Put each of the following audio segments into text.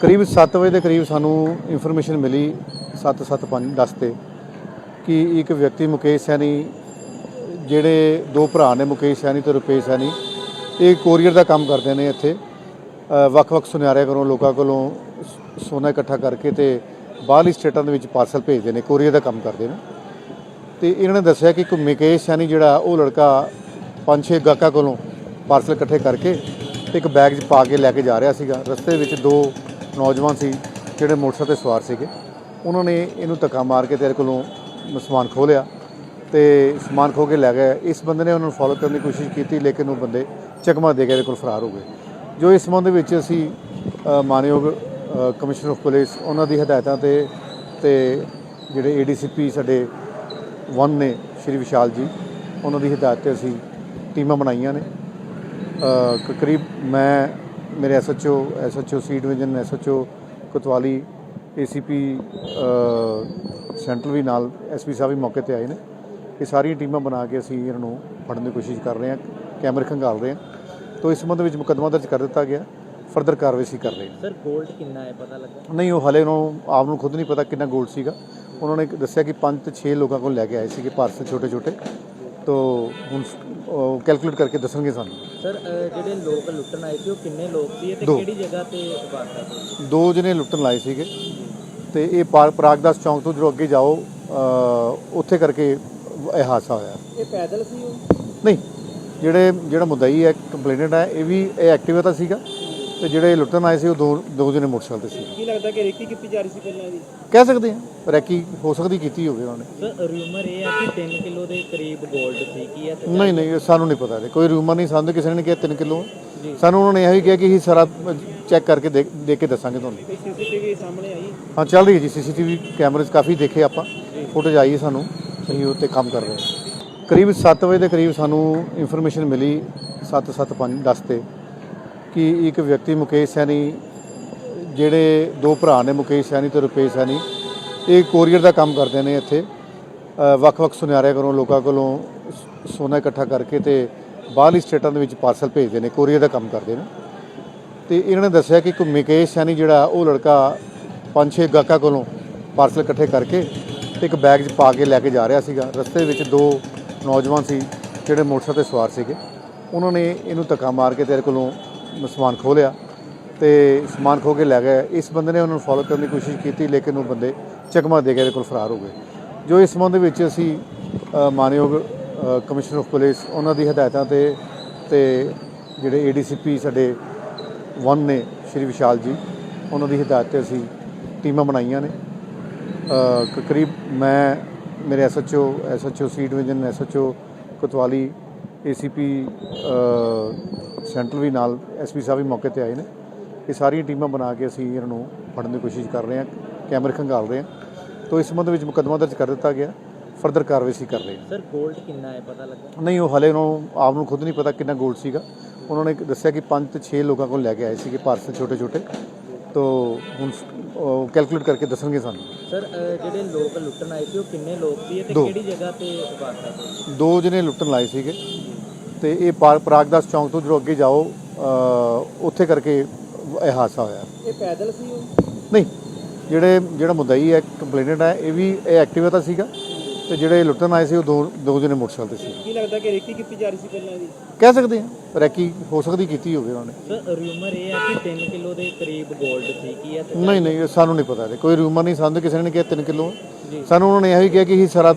ਕਰੀਬ 7 ਵਜੇ ਦੇ ਕਰੀਬ ਸਾਨੂੰ ਇਨਫੋਰਮੇਸ਼ਨ ਮਿਲੀ 775 10 ਤੇ ਕਿ ਇੱਕ ਵਿਅਕਤੀ ਮੁਕੇਸ਼ ਸੈਣੀ, ਜਿਹੜੇ ਦੋ ਭਰਾ ਨੇ ਮੁਕੇਸ਼ ਸੈਣੀ ਤੇ ਰੁਪੇਸ਼ ਸੈਣੀ, ਇਹ ਕੋਰੀਅਰ ਦਾ ਕੰਮ ਕਰਦੇ ਨੇ ਇੱਥੇ। ਵੱਖ-ਵੱਖ ਸੁਨਿਆਰਿਆਂ ਕੋਲੋਂ, ਲੋਕਾਂ ਕੋਲੋਂ ਸੋਨਾ ਇਕੱਠਾ ਕਰਕੇ ਤੇ ਬਾਹਰਲੀ ਸਟੇਟਾਂ ਦੇ ਵਿੱਚ ਪਾਰਸਲ ਭੇਜਦੇ ਨੇ ਕੋਰੀਅਰ ਦਾ ਕੰਮ ਕਰਦੇ ਨੇ। ਤੇ ਇਹਨਾਂ ਨੇ ਦੱਸਿਆ ਕਿ ਇੱਕ ਮੁਕੇਸ਼ ਸੈਣੀ ਜਿਹੜਾ, ਉਹ ਲੜਕਾ ਪੰਜ ਛੇ ਗਾਹਕਾਂ ਕੋਲੋਂ ਪਾਰਸਲ ਇਕੱਠੇ ਕਰਕੇ ਇੱਕ ਬੈਗ 'ਚ ਪਾ ਕੇ ਲੈ ਕੇ ਜਾ ਰਿਹਾ ਸੀਗਾ। ਰਸਤੇ ਵਿੱਚ ਦੋ ਨੌਜਵਾਨ ਸੀ, ਜਿਹੜੇ ਮੋਟਰਸਾਈਕਲ ਤੇ ਸਵਾਰ ਸੀਗੇ। ਉਹਨਾਂ ਨੇ ਇਹਨੂੰ ਧੱਕਾ ਮਾਰ ਕੇ ਤੇਰੇ ਕੋਲੋਂ ਸਮਾਨ ਖੋਹ ਲਿਆ ਤੇ ਸਮਾਨ ਖੋ ਕੇ ਲੈ ਗਏ। ਇਸ ਬੰਦੇ ਨੇ ਉਹਨਾਂ ਨੂੰ ਫੋਲੋ ਕਰਨ ਦੀ ਕੋਸ਼ਿਸ਼ ਕੀਤੀ, ਲੇਕਿਨ ਉਹ ਬੰਦੇ ਚਕਮਾ ਦੇ ਕੇ ਇਹਦੇ ਕੋਲ ਫਰਾਰ ਹੋ ਗਏ। ਜੋ ਇਸ ਸੰਬੰਧ ਵਿੱਚ ਅਸੀਂ ਮਾਨਯੋਗ ਕਮਿਸ਼ਨਰ ਆਫ ਪੁਲਿਸ, ਉਹਨਾਂ ਦੀ ਹਦਾਇਤਾਂ ਤੇ ਤੇ ਜਿਹੜੇ ਏਡੀਸੀਪੀ ਸਾਡੇ ਵਨ ਨੇ, ਸ਼੍ਰੀ ਵਿਸ਼ਾਲ ਜੀ, ਉਹਨਾਂ ਦੀ ਹਦਾਇਤ ਤੇ ਅਸੀਂ ਟੀਮਾਂ ਬਣਾਈਆਂ ਨੇ। ਕਰੀਬ ਮੈਂ ਮੇਰੇ SHO SHO C division SHO Kotwali ACP central ਵੀ ਨਾਲ ਐਸਪੀ ਸਾਹਿਬ ਵੀ ਮੌਕੇ ਤੇ ਆਏ ਨੇ। ਇਹ ਸਾਰੀਆਂ ਟੀਮਾਂ ਬਣਾ ਕੇ ਅਸੀਂ ਇਹਨਾਂ ਨੂੰ ਫੜਨ ਦੀ ਕੋਸ਼ਿਸ਼ ਕਰ ਰਹੇ ਹਾਂ ਕੈਮਰੇ ਖੰਗਾਲ ਰਹੇ ਹਾਂ। ਤੋਂ ਇਸ ਸੰਬੰਧ ਵਿੱਚ ਮੁਕੱਦਮਾ ਦਰਜ ਕਰ ਦਿੱਤਾ ਗਿਆ ਫਰਦਰ ਕਾਰਵਾਈ ਅਸੀਂ ਕਰ ਰਹੇ ਹਾਂ। ਸਰ 골ਡ ਕਿੰਨਾ ਹੈ ਪਤਾ ਲੱਗਾ? ਨਹੀਂ ਉਹ ਹਲੇ ਨੂੰ ਆਪ ਨੂੰ ਖੁਦ ਨਹੀਂ ਪਤਾ ਕਿੰਨਾ ਗੋਲਡ ਸੀਗਾ। ਉਹਨਾਂ ਨੇ ਦੱਸਿਆ ਕਿ 5 ਤੇ 6 ਲੋਕਾਂ ਕੋਲ ਲੈ ਕੇ ਆਏ ਸੀਗੇ ਪਾਰਸਲ ਛੋਟੇ ਛੋਟੇ ਤੋਂ ਹੁਣ ਕੈਲਕੂਲੇਟ ਕਰਕੇ ਦੱਸਣਗੇ ਸਾਨੂੰ। ਸਰ ਅਹ, ਜਿਹੜੇ ਲੋਕ ਲੁੱਟਣ ਆਏ ਸੀ ਉਹ ਕਿੰਨੇ ਲੋਕ ਸੀ ਤੇ ਦੋ। ਕਿਹੜੀ ਜਗ੍ਹਾ ਤੇ ਵਾਰਦਾਤ ਹੋਈ ਦੋ ਜਣੇ ਲੁੱਟਣ ਲਾਏ ਸੀਗੇ ਤੇ ਇਹ ਪਾਰ ਪ੍ਰਾਗਦਾਸ ਚੌਂਕ ਤੋਂ ਜਦੋਂ ਅੱਗੇ ਜਾਓ ਅ, ਉੱਥੇ ਕਰਕੇ ਇਹ ਹਾਦਸਾ ਹੋਇਆ। ਇਹ ਪੈਦਲ ਸੀ ਉਹ? ਨਹੀਂ ਜਿਹੜੇ ਜਿਹੜਾ ਮੁਦਈ ਹੈ ਕੰਪਲੇਨੈਂਟ ਹੈ ਇਹ ਵੀ ਇਹ ਐਕਟਿਵਾ ਤਾਂ ਸੀਗਾ। ਤੇ ਜਿਹੜੇ ਲੁੱਟਣ ਆਏ ਸੀ ਉਹ ਦੋ ਦੋ ਜਣੇ ਮੋਟਰਸਾਈਕਲ ਤੇ ਸੀ। ਕੀ ਲੱਗਦਾ ਕਿ ਰੇਕੀ ਕੀਤੀ ਜਾ ਰਹੀ ਸੀ ਪਹਿਲਾਂ ਦੀ ਕਹਿ ਸਕਦੇ ਹਾਂ ਰੈਕੀ ਹੋ ਸਕਦੀ ਕੀਤੀ ਹੋਵੇ ਉਹਨਾਂ ਨੇ। ਸਰ ਰਿਊਮਰ ਇਹ ਹੈ ਕਿ 3 ਕਿਲੋ ਦੇ ਕਰੀਬ 골ਡ ਸੀ ਕੀ ਹੈ ਨਹੀਂ ਨਹੀਂ ਇਹ ਸਾਨੂੰ ਨਹੀਂ ਪਤਾ। ਕੋਈ ਰੂਮਰ ਨਹੀਂ ਸਾਨੂੰ ਕਿਸੇ ਨੇ ਕਿਹਾ 3 ਕਿਲੋ। ਜੀ। ਸਾਨੂੰ ਉਹਨਾਂ ਨੇ ਇਹ ਵੀ ਕਿਹਾ ਕਿ ਅਸੀਂ ਸਾਰਾ ਚੈੱਕ ਕਰਕੇ ਦੇਖ ਦੇਖ ਕੇ ਦੱਸਾਂਗੇ ਤੁਹਾਨੂੰ। ਕੋਈ ਸੀਸੀਟੀਵੀ ਸਾਹਮਣੇ ਆਈ? ਹਾਂ ਚੱਲ ਰਹੀ ਹੈ ਜੀ ਸੀਸੀਟੀਵੀ ਕੈਮਰੇਜ਼ ਕਾਫੀ ਦੇਖੇ ਆਪਾਂ। ਫੁਟੇਜ ਆਈ ਹੈ ਸਾਨੂੰ ਅਸੀਂ ਉਹ 'ਤੇ ਕੰਮ ਕਰ ਰਹੇ ਹਾਂ। ਕਰੀਬ 7 ਵਜੇ ਦੇ ਕਰੀਬ ਸਾਨੂੰ ਇਨਫੋਰਮੇਸ਼ਨ ਮਿਲੀ 775 10 ਤੇ। ਕਿ ਇੱਕ ਵਿਅਕਤੀ ਮੁਕੇਸ਼ ਸੈਣੀ, ਜਿਹੜੇ ਦੋ ਭਰਾ ਨੇ ਮੁਕੇਸ਼ ਸੈਣੀ ਤੇ ਰੁਪੇਸ਼ ਸੈਣੀ, ਇਹ ਕੋਰੀਅਰ ਦਾ ਕੰਮ ਕਰਦੇ ਨੇ ਇੱਥੇ। ਵੱਖ-ਵੱਖ ਸੁਨਿਆਰਿਆਂ ਕੋਲੋਂ, ਲੋਕਾਂ ਕੋਲੋਂ ਸੋਨਾ ਇਕੱਠਾ ਕਰਕੇ ਤੇ ਬਾਹਰਲੀ ਸਟੇਟਾਂ ਦੇ ਵਿੱਚ ਪਾਰਸਲ ਭੇਜਦੇ ਨੇ, ਕੋਰੀਅਰ ਦਾ ਕੰਮ ਕਰਦੇ ਨੇ। ਤੇ ਇਹਨਾਂ ਨੇ ਦੱਸਿਆ ਕਿ ਇੱਕ ਮੁਕੇਸ਼ ਸੈਣੀ ਜਿਹੜਾ, ਉਹ ਲੜਕਾ ਪੰਜ ਛੇ ਗਾਹਕਾਂ ਕੋਲੋਂ ਪਾਰਸਲ ਇਕੱਠੇ ਕਰਕੇ ਤੇ ਇੱਕ ਬੈਗ 'ਚ ਪਾ ਕੇ ਲੈ ਕੇ ਜਾ ਰਿਹਾ ਸੀਗਾ। ਰਸਤੇ ਵਿੱਚ ਦੋ ਨੌਜਵਾਨ ਸੀ, ਜਿਹੜੇ ਮੋਟਰਸਾਈਕਲ ਤੇ ਸਵਾਰ ਸੀਗੇ। ਉਹਨਾਂ ਨੇ ਇਹਨੂੰ ਧੱਕਾ ਮਾਰ ਕੇ ਤੇਰੇ ਕੋਲੋਂ ਸਮਾਨ ਖੋਹ ਲਿਆ ਤੇ ਸਮਾਨ ਖੋ ਕੇ ਲੈ ਗਏ। ਇਸ ਬੰਦੇ ਨੇ ਉਹਨਾਂ ਨੂੰ ਫੋਲੋ ਕਰਨ ਦੀ ਕੋਸ਼ਿਸ਼ ਕੀਤੀ, ਲੇਕਿਨ ਉਹ ਬੰਦੇ ਚਕਮਾ ਦੇ ਕੇ ਇਹਦੇ ਕੋਲ ਫਰਾਰ ਹੋ ਗਏ। ਜੋ ਇਸ ਸੰਬੰਧ ਵਿੱਚ ਅਸੀਂ ਮਾਨਯੋਗ ਕਮਿਸ਼ਨਰ ਆਫ ਪੁਲਿਸ ਉਹਨਾਂ ਦੀ ਹਦਾਇਤਾਂ ਤੇ ਤੇ ਜਿਹੜੇ ਏਡੀਸੀਪੀ ਸਾਡੇ ਵਨ ਨੇ, ਸ਼੍ਰੀ ਵਿਸ਼ਾਲ ਜੀ, ਉਹਨਾਂ ਦੀ ਹਦਾਇਤ ਤੇ ਅਸੀਂ ਟੀਮਾਂ ਬਣਾਈਆਂ ਨੇ। ਕਰੀਬ ਮੈਂ, ਮੇਰੇ SHO SHO C division SHO ਕੋਤਵਾਲੀ ਏਸੀਪੀ ਸੈਂਟਰਲ ਵੀ ਨਾਲ ਐਸਪੀ ਸਾਹਿਬ ਵੀ ਮੌਕੇ ਤੇ ਆਏ ਨੇ। ਇਹ ਸਾਰੀਆਂ ਟੀਮਾਂ ਬਣਾ ਕੇ ਅਸੀਂ ਇਹਨਾਂ ਨੂੰ ਫੜਨ ਦੀ ਕੋਸ਼ਿਸ਼ ਕਰ ਰਹੇ ਹਾਂ ਕੈਮਰੇ ਖੰਗਾਲ ਰਹੇ ਹਾਂ। ਤੋਂ ਇਸ ਸੰਬੰਧ ਵਿੱਚ ਮੁਕੱਦਮਾ ਦਰਜ ਕਰ ਦਿੱਤਾ ਗਿਆ। ਫਰਦਰ ਕਾਰਵਾਈ ਅਸੀਂ ਕਰ ਰਹੇ ਹਾਂ। ਸਰ 골ਡ ਕਿੰਨਾ ਹੈ ਪਤਾ ਲੱਗਾ? ਨਹੀਂ ਉਹ ਹਲੇ ਨੂੰ ਆਪ ਨੂੰ ਖੁਦ ਨਹੀਂ ਪਤਾ ਕਿੰਨਾ ਗੋਲਡ ਸੀਗਾ। ਉਹਨਾਂ ਨੇ ਦੱਸਿਆ ਕਿ 5 ਤੇ 6 ਲੋਕਾਂ ਕੋਲ ਲੈ ਕੇ ਆਏ ਸੀਗੇ ਪਾਰਸਲ ਛੋਟੇ ਛੋਟੇ ਤੋਂ ਹੁਣ ਕੈਲਕੂਲੇਟ ਕਰਕੇ ਦੱਸਣਗੇ ਸਾਨੂੰ। ਸਰ ਜਿਹੜੇ ਲੋਕ ਲੁੱਟਣ ਆਏ ਸੀ ਉਹ ਕਿੰਨੇ ਲੋਕ ਸੀ ਤੇ। ਕਿਹੜੀ ਜਗ੍ਹਾ ਤੇ ਵਾਰਦਾਤ ਹੋਈ? ਦੋ ਜਣੇ ਲੁੱਟਣ ਲਾਏ ਸੀਗੇ। ਤੇ ਇਹ ਪਾਰ ਪ੍ਰਾਗਦਾਸ ਚੌਂਕ ਤੋਂ ਜਦੋਂ ਅੱਗੇ ਜਾਓ ਉੱਥੇ ਕਰਕੇ ਇਹ ਹਾਦਸਾ ਹੋਇਆ। ਇਹ ਪੈਦਲ ਸੀ ਉਹ? ਨਹੀਂ ਜਿਹੜੇ ਜਿਹੜਾ ਮੁਦਈ ਹੈ ਕੰਪਲੇਨੈਂਟ ਹੈ ਇਹ ਵੀ ਇਹ ਐਕਟਿਵਾ ਤਾਂ ਸੀਗਾ ਤੇ ਜਿਹੜੇ ਲੁੱਟਣ ਆਏ ਸੀ ਉਹ ਦੋ ਦੋ ਜਣੇ ਮੋਟਰਸਾਈਕਲ ਤੇ ਸੀ ਕੀ ਲੱਗਦਾ ਕਿ ਰੇਕੀ ਕੀਤੀ ਜਾ ਰਹੀ ਸੀ ਪਹਿਲਾਂ ਦੀ ਕਹਿ ਸਕਦੇ ਹਾਂ ਰੈਕੀ ਹੋ ਸਕਦੀ ਕੀਤੀ ਹੋਵੇ ਉਹਨਾਂ ਨੇ। ਸਰ ਰਿਊਮਰ ਇਹ ਹੈ ਕਿ 3 ਕਿਲੋ ਦੇ ਕਰੀਬ 골ਡ ਸੀ ਕੀ ਹੈ ਨਹੀਂ ਨਹੀਂ ਇਹ ਸਾਨੂੰ ਨਹੀਂ ਪਤਾ। ਕੋਈ ਰੂਮਰ ਨਹੀਂ ਸਾਨੂੰ ਕਿਸੇ ਨੇ ਕਿਹਾ 3 ਕਿਲੋ। ਸਾਨੂੰ ਉਹਨਾਂ ਨੇ ਇਹ ਵੀ ਕਿਹਾ ਕਿ ਅਸੀਂ ਸਾਰਾ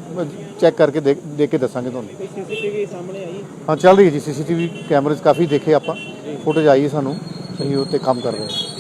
ਚੈੱਕ ਕਰਕੇ ਦੇਖ ਦੇਖ ਕੇ ਦੱਸਾਂਗੇ ਤੁਹਾਨੂੰ। ਸੀਸੀਟੀਵੀ ਸਾਹਮਣੇ ਆਈ? ਹਾਂ ਚੱਲ ਰਹੀ ਹੈ ਜੀ। ਸੀਸੀਟੀਵੀ ਕੈਮਰੇਜ਼ ਕਾਫੀ ਦੇਖੇ ਆਪਾਂ। ਫੁਟੇਜ ਆਈ ਹੈ ਸਾਨੂੰ। ਅਸੀਂ ਉਹ 'ਤੇ ਕੰਮ ਕਰ ਰਹੇ ਹਾਂ।